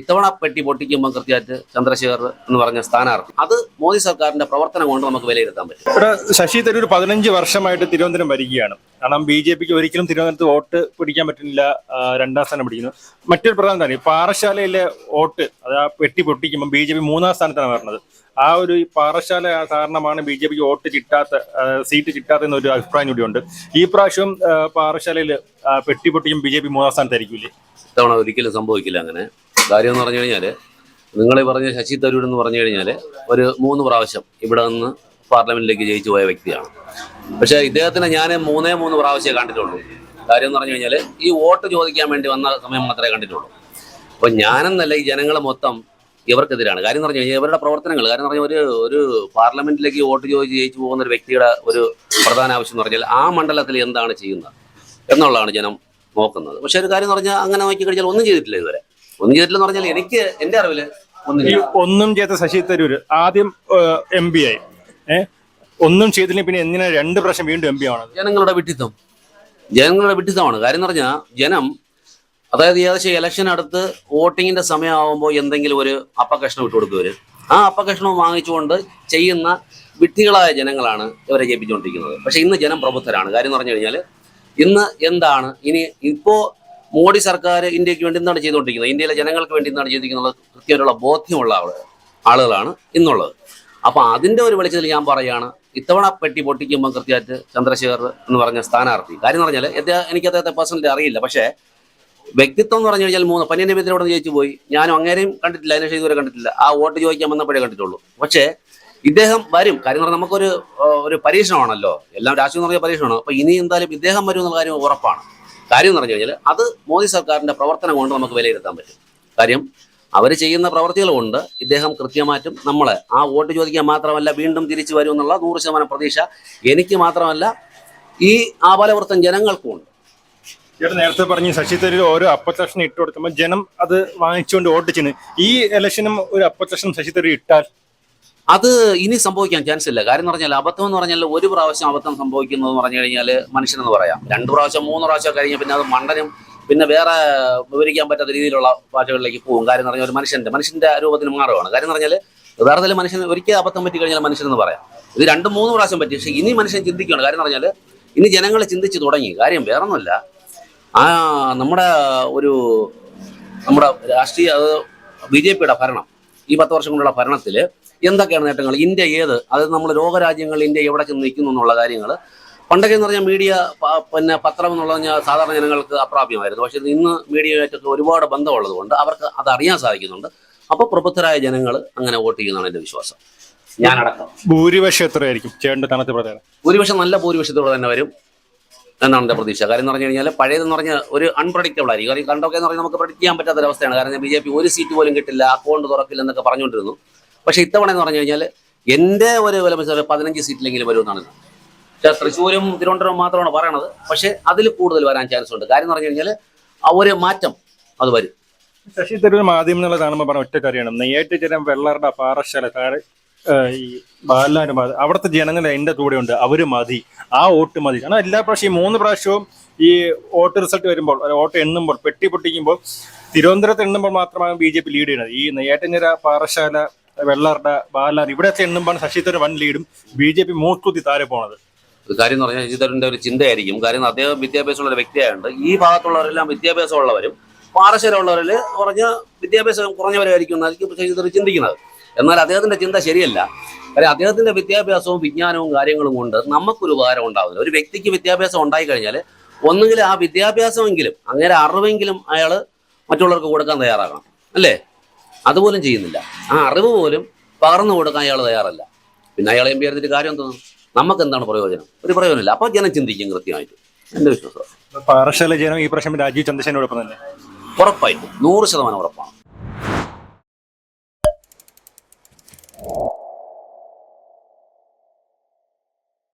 ഇത്തവണ പെട്ടി പൊട്ടിക്കുമ്പോൾ കൃത്യമായിട്ട് ചന്ദ്രശേഖർ എന്ന് പറഞ്ഞ സ്ഥാനാർത്ഥി. അത് മോദി സർക്കാരിന്റെ പ്രവർത്തനം കൊണ്ട് നമുക്ക് വിലയിരുത്താൻ പറ്റും. ഇവിടെ ശശി തരൂർ പതിനഞ്ച് വർഷമായിട്ട് തിരുവനന്തപുരം വരികയാണ് കാരണം ബി ജെ പിക്ക് ഒരിക്കലും തിരുവനന്തപുരത്ത് വോട്ട് പിടിക്കാൻ പറ്റുന്നില്ല രണ്ടാം സ്ഥാനം പിടിക്കുന്നു. മറ്റൊരു പ്രധാന കാര്യം പാറശാലയിലെ വോട്ട് അത് ആ പെട്ടി പൊട്ടിക്കുമ്പോൾ ബി ജെ പി മൂന്നാം സ്ഥാനത്താണ് വരുന്നത് ആ ഒരു പാറശാല കാരണമാണ് ബി ജെ പിക്ക് വോട്ട് കിട്ടാത്ത സീറ്റ് കിട്ടാത്ത എന്നൊരു അഭിപ്രായം കൂടിയുണ്ട്. ഈ പ്രാവശ്യം പാറശാലയിൽ പെട്ടി പൊട്ടിക്കും ബി ജെ പി മൂന്നാം സ്ഥാനത്തായിരിക്കില്ലേ ഇത്തവണ ഒരിക്കലും സംഭവിക്കില്ല അങ്ങനെ. കാര്യം എന്ന് പറഞ്ഞു കഴിഞ്ഞാൽ നിങ്ങൾ പറഞ്ഞ ശശി തരൂർ എന്ന് പറഞ്ഞു കഴിഞ്ഞാൽ ഒരു മൂന്ന് പ്രാവശ്യം ഇവിടെ നിന്ന് പാർലമെന്റിലേക്ക് ജയിച്ചു പോയ വ്യക്തിയാണ്. പക്ഷേ ഇദ്ദേഹത്തിനെ ഞാൻ മൂന്നേ മൂന്ന് പ്രാവശ്യമേ കണ്ടിട്ടുള്ളൂ. കാര്യം എന്ന് പറഞ്ഞു കഴിഞ്ഞാൽ ഈ വോട്ട് ചോദിക്കാൻ വേണ്ടി വന്ന സമയം മാത്രമേ കണ്ടിട്ടുള്ളൂ. അപ്പോൾ ഞാനെന്നല്ല ഈ ജനങ്ങൾ മൊത്തം ഇവർക്കെതിരാണ്. കാര്യം എന്ന് പറഞ്ഞു കഴിഞ്ഞാൽ ഇവരുടെ പ്രവർത്തനങ്ങൾ കാര്യം പറഞ്ഞാൽ ഒരു ഒരു പാർലമെന്റിലേക്ക് വോട്ട് ചോദിച്ച് ജയിച്ചു പോകുന്ന ഒരു വ്യക്തിയുടെ ഒരു പ്രധാന ആവശ്യം എന്ന് പറഞ്ഞാൽ ആ മണ്ഡലത്തിൽ എന്താണ് ചെയ്യുന്നത് എന്നുള്ളതാണ് ജനം നോക്കുന്നത്. പക്ഷെ ഒരു കാര്യം എന്ന് പറഞ്ഞാൽ അങ്ങനെ നോക്കി കഴിഞ്ഞാൽ ഒന്നും ചെയ്തിട്ടില്ല ഇതുവരെ. ഒന്നും ചെയ്തിട്ടില്ലെന്ന് പറഞ്ഞാൽ എനിക്ക് എന്റെ അറിവിൽ ഒന്നും ഈ ഒന്നും ചെയ്ത ശശി തരൂര് ആദ്യം എം പി ആയി. ഏഹ് ഒന്നും ചെയ്തില്ലെങ്കിൽ പിന്നെ എന്തിനാ രണ്ട് പ്രാവശ്യം വീണ്ടും എം പി ആണ് ജനങ്ങളുടെ വിട്ടിത്തം. ജനങ്ങളുടെ വിട്ടിത്തമാണ്. കാര്യം എന്ന് പറഞ്ഞാൽ ജനം അതായത് ഏകദേശം ഇലക്ഷൻ അടുത്ത് വോട്ടിങ്ങിന്റെ സമയമാകുമ്പോൾ എന്തെങ്കിലും ഒരു അപ്പകഷ്ണം ഇട്ട് കൊടുക്കുവര് ആ അപ്പകഷ്ണം വാങ്ങിച്ചുകൊണ്ട് ചെയ്യുന്ന വിട്ടികളായ ജനങ്ങളാണ് ഇവരെ ജയിപ്പിച്ചുകൊണ്ടിരിക്കുന്നത്. പക്ഷെ ഇന്ന് ജനം പ്രബുദ്ധരാണ്. കാര്യം എന്ന് പറഞ്ഞു കഴിഞ്ഞാൽ ഇന്ന് എന്താണ്? ഇനി ഇപ്പോ മോഡി സർക്കാർ ഇന്ത്യയ്ക്ക് വേണ്ടി എന്താണ് ചെയ്തുകൊണ്ടിരിക്കുന്നത്? ഇന്ത്യയിലെ ജനങ്ങൾക്ക് വേണ്ടി എന്താണ് ചെയ്തിരിക്കുന്നത് കൃത്യമായിട്ടുള്ള ബോധ്യമുള്ള ആൾ ആളുകളാണ് ഇന്നുള്ളത്. അപ്പോൾ അതിന്റെ ഒരു വെളിച്ചത്തിൽ ഞാൻ പറയുകയാണ് ഇത്തവണ പെട്ടി പൊട്ടിക്കുമ്പോൾ കൃത്യമായിട്ട് ചന്ദ്രശേഖർ എന്ന് പറഞ്ഞ സ്ഥാനാർത്ഥി കാര്യം എന്ന് പറഞ്ഞാൽ എനിക്ക് അദ്ദേഹത്തെ പേഴ്സണലി അറിയില്ല. പക്ഷേ വ്യക്തിത്വം എന്ന് പറഞ്ഞു കഴിഞ്ഞാൽ മൂന്ന് പന്യന്റെ പേരിലൂടെ ജയിച്ചു പോയി? ഞാനും അങ്ങനെയും കണ്ടിട്ടില്ല അതിനുശേഷം ഇതുവരെ കണ്ടിട്ടില്ല. ആ വോട്ട് ചോദിക്കാൻ വന്നപ്പോഴേ കണ്ടിട്ടുള്ളൂ. പക്ഷേ ഇദ്ദേഹം വരും. കാര്യം പറഞ്ഞാൽ നമുക്കൊരു ഒരു പരീക്ഷണമാണല്ലോ. എല്ലാം രാഷ്ട്രീയം എന്ന് പറഞ്ഞ പരീക്ഷണമാണ്. അപ്പോൾ ഇനി എന്തായാലും ഇദ്ദേഹം വരും എന്നുള്ള കാര്യം ഉറപ്പാണ്. കാര്യം എന്ന് പറഞ്ഞു കഴിഞ്ഞാൽ അത് മോദി സർക്കാരിന്റെ പ്രവർത്തനം കൊണ്ട് നമുക്ക് വിലയിരുത്താൻ പറ്റും. കാര്യം അവർ ചെയ്യുന്ന പ്രവർത്തികൾ കൊണ്ട് ഇദ്ദേഹം കൃത്യമായിട്ടും നമ്മളെ ആ വോട്ട് ചോദിക്കാൻ മാത്രമല്ല വീണ്ടും തിരിച്ചു വരും എന്നുള്ള നൂറ് ശതമാനം പ്രതീക്ഷ എനിക്ക് മാത്രമല്ല ഈ ആപാലവൃത്തം ജനങ്ങൾക്കും ഉണ്ട്. ചേട്ടൻ നേരത്തെ പറഞ്ഞു ശശി തരൂർ ഓരോ അപ്പത്തക്ഷനും ഇട്ട് കൊടുക്കുമ്പോൾ ജനം അത് വാങ്ങിച്ചുകൊണ്ട് വോട്ട് ചെയ്യുന്നു. ഈ ഇലക്ഷനും ഒരു അപ്പത്തക്ഷനും ശശി തരൂർ ഇട്ടാൽ അത് ഇനി സംഭവിക്കാൻ ചാൻസ് ഇല്ല. കാര്യം എന്ന് പറഞ്ഞാൽ അബദ്ധം എന്ന് പറഞ്ഞാൽ ഒരു പ്രാവശ്യം അബദ്ധം സംഭവിക്കുന്നത് എന്ന് പറഞ്ഞു കഴിഞ്ഞാൽ മനുഷ്യനെന്ന് പറയാം. രണ്ട് പ്രാവശ്യം മൂന്ന് പ്രാവശ്യം കഴിഞ്ഞ പിന്നെ അത് മണ്ടനും പിന്നെ വേറെ വിവരിക്കാൻ പറ്റാത്ത രീതിയിലുള്ള ഭാഷകളിലേക്ക് പോകും കാര്യം പറഞ്ഞാൽ ഒരു മനുഷ്യന്റെ മനുഷ്യന്റെ രൂപത്തിന് മാറുകയാണ് കാര്യം എന്ന് പറഞ്ഞാൽ യഥാർത്ഥത്തിൽ മനുഷ്യൻ ഒരിക്കൽ അബദ്ധം പറ്റി കഴിഞ്ഞാൽ മനുഷ്യനെന്ന് പറയാം. ഇത് രണ്ട് മൂന്ന് പ്രാവശ്യം പറ്റി. പക്ഷേ ഇനി മനുഷ്യൻ ചിന്തിക്കുകയാണ്. കാര്യം പറഞ്ഞാൽ ഇനി ജനങ്ങൾ ചിന്തിച്ചു തുടങ്ങി. കാര്യം വേറൊന്നുമില്ല ആ നമ്മുടെ ഒരു നമ്മുടെ രാഷ്ട്രീയ ബി ജെ പിയുടെ ഭരണം ഈ പത്ത് വർഷം കൊണ്ടുള്ള ഭരണത്തിൽ എന്തൊക്കെയാണ് നേട്ടങ്ങൾ? ഇന്ത്യ ഏത്? അതായത് നമ്മൾ ലോകരാജ്യങ്ങൾ ഇന്ത്യ എവിടെ ചെന്ന് നിൽക്കുന്നു എന്നുള്ള കാര്യങ്ങൾ. പണ്ടൊക്കെ എന്ന് പറഞ്ഞാൽ മീഡിയ പിന്നെ പത്രം എന്നുള്ളത് പറഞ്ഞാൽ സാധാരണ ജനങ്ങൾക്ക് അപ്രാപ്യമായിരുന്നു. പക്ഷേ ഇന്ന് മീഡിയയായിട്ടൊക്കെ ഒരുപാട് ബന്ധമുള്ളത് കൊണ്ട് അവർക്ക് അത് അറിയാൻ സാധിക്കുന്നുണ്ട്. അപ്പോൾ പ്രബുദ്ധരായ ജനങ്ങൾ അങ്ങനെ വോട്ട് ചെയ്യുന്നതാണ് എന്റെ വിശ്വാസം. ഞാനടക്കം. ഭൂരിപക്ഷം എത്രയായിരിക്കും ചേട്ടന്റെ തണുത്ത പ്രധാനം ഭൂരിപക്ഷം നല്ല ഭൂരിപക്ഷത്തോടെ തന്നെ വരും എന്നാണ് എന്റെ പ്രതീക്ഷ. കാര്യം എന്ന് പറഞ്ഞു കഴിഞ്ഞാൽ പഴയതെന്ന് പറഞ്ഞാൽ ഒരു അൺപ്രഡിക്റ്റബിൾ ആയിരിക്കും. കാര്യം കണ്ടൊക്കെ എന്ന് പറഞ്ഞാൽ നമുക്ക് പ്രഡിക്റ്റ് ചെയ്യാൻ പറ്റാത്ത ഒരു അവസ്ഥയാണ് കാരണം ബി ജെ പി ഒരു സീറ്റ് പോലും കിട്ടില്ല അക്കൗണ്ട് തുറക്കില്ല എന്നൊക്കെ പറഞ്ഞുകൊണ്ടിരുന്നു. പക്ഷേ ഇത്തവണ എന്ന് പറഞ്ഞു കഴിഞ്ഞാൽ എന്റെ ഒരു വില മനസ്സിലാക്കി പതിനഞ്ച് സീറ്റിലെങ്കിലും വരുമെന്നാണ്. പക്ഷേ തൃശ്ശൂരും തിരുവനന്തപുരവും മാത്രമാണ് പറയണത്. പക്ഷേ അതിൽ കൂടുതൽ വരാൻ ചാൻസ് ഉണ്ട്. കാര്യം എന്ന് പറഞ്ഞു കഴിഞ്ഞാൽ ഒരു മാറ്റം അത് വരും. ശശി തരൂർ മാധ്യമം എന്നുള്ള കാണുമ്പോൾ പറഞ്ഞ ഒറ്റ കാര്യമാണ്. നെയ്യായിട്ട് ചില വെള്ളറുടെ പാറശാല താഴെ ഈ ബാലാരും അവിടുത്തെ ജനങ്ങൾ എന്റെ ഉണ്ട്. അവർ മതി. ആ വോട്ട് മതി. കാരണം എല്ലാ പ്രാവശ്യം മൂന്ന് പ്രാവശ്യവും ഈ വോട്ട് റിസൾട്ട് വരുമ്പോൾ വോട്ട് എണ്ണുമ്പോൾ പെട്ടി പൊട്ടിക്കുമ്പോൾ തിരുവനന്തപുരത്ത് എണ്ണുമ്പോൾ മാത്രമാണ് ബി ജെ പി ലീഡ് ചെയ്യുന്നത്. ഈ നെയ്യാറ്റിൻകര പാറശാല വെള്ളറുടെ ബാലാൻ ഇവിടെ എണ്ണുമ്പോൾ ശശി തരൂർ വൻ ലീഡും ബി ജെ പി മൂക്കുത്തി താരെ പോണത്. കാര്യം എന്ന് പറഞ്ഞാൽ ശശി തരൂരിന്റെ ഒരു ചിന്തയായിരിക്കും. കാര്യം അദ്ദേഹം വിദ്യാഭ്യാസമുള്ള ഒരു വ്യക്തിയായതുകൊണ്ട് ഈ ഭാഗത്തുള്ളവരെല്ലാം വിദ്യാഭ്യാസമുള്ളവരും പാറശ്ശേരമുള്ളവരിൽ കുറഞ്ഞ വിദ്യാഭ്യാസം കുറഞ്ഞവരായിരിക്കും എന്നായിരിക്കും ശശി തരൂർ ചിന്തിക്കുന്നത്. എന്നാൽ അദ്ദേഹത്തിന്റെ ചിന്ത ശരിയല്ല. കാര്യം അദ്ദേഹത്തിന്റെ വിദ്യാഭ്യാസവും വിജ്ഞാനവും കാര്യങ്ങളും കൊണ്ട് നമുക്കൊരു ഉപകാരം ഉണ്ടാവില്ല. ഒരു വ്യക്തിക്ക് വിദ്യാഭ്യാസം ഉണ്ടായി കഴിഞ്ഞാൽ ഒന്നുകിൽ ആ വിദ്യാഭ്യാസമെങ്കിലും അങ്ങനെ അറിവെങ്കിലും അയാൾ മറ്റുള്ളവർക്ക് കൊടുക്കാൻ തയ്യാറാകണം. അല്ലേ? അതുപോലും ചെയ്യുന്നില്ല. ആ അറിവ് പോലും പകർന്നു കൊടുക്കാൻ അയാൾ തയ്യാറല്ല. പിന്നെ അയാൾ എം പി ആയിരുന്നിട്ട് കാര്യം തോന്നും. നമുക്ക് എന്താണ് പ്രയോജനം? ഒരു പ്രയോജനമില്ല. അപ്പോൾ ജനം ചിന്തിക്കും കൃത്യമായിട്ട്. എന്റെ വിശ്വാസം. പാറശാല ജനം ഈ പ്രശ്നം രാജീവ് തന്നെ. ഉറപ്പായിട്ടും. നൂറ് ശതമാനം ഉറപ്പാണ്